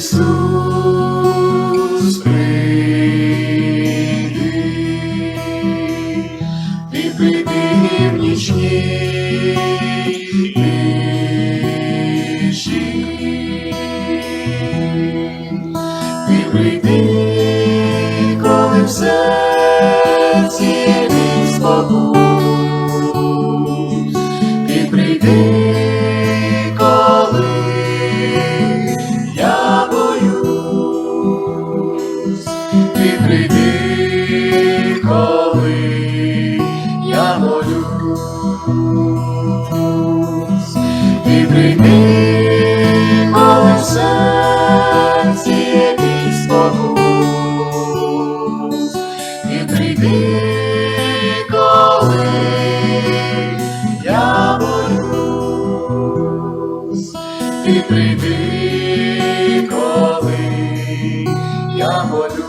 Ісус, прийди, ти прийди в нічній тиші. Ти прийди, коли в серці прийди, коли я молюсь.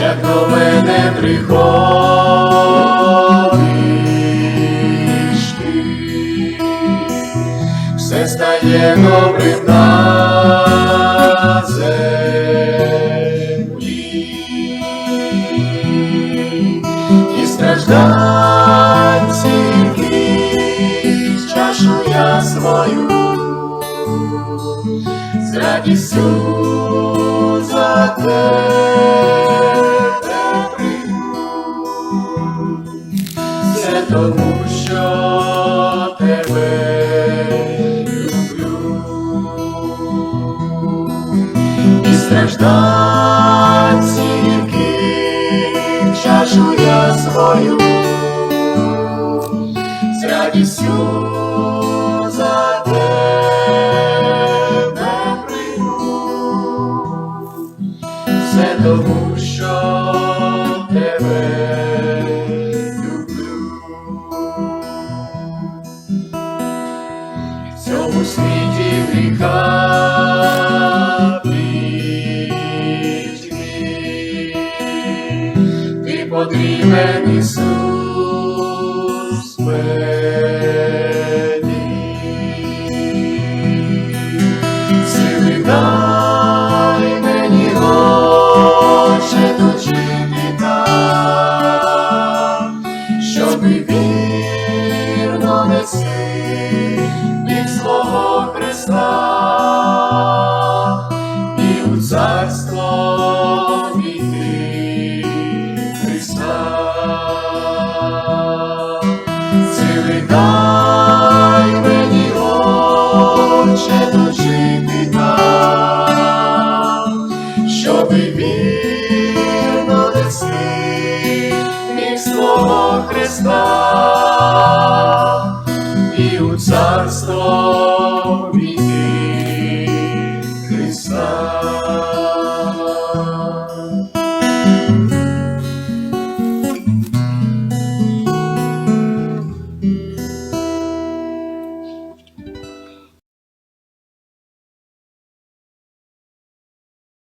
Як до мене приходиш ти, все стає добрим на землі. І страждань я свою з радістю за тебе прийду. Це тому, що тебе люблю. І страждань тільки чашу я свою радістю Все тому, що тебе люблю. В цьому світі віка пітьмі. Ти потрібен Ісус вірно нести від свого Христа і у царство війти Христа. Сили дай мені, Отче, тут жити так, щоби вірно нести міг свого Христа і у царство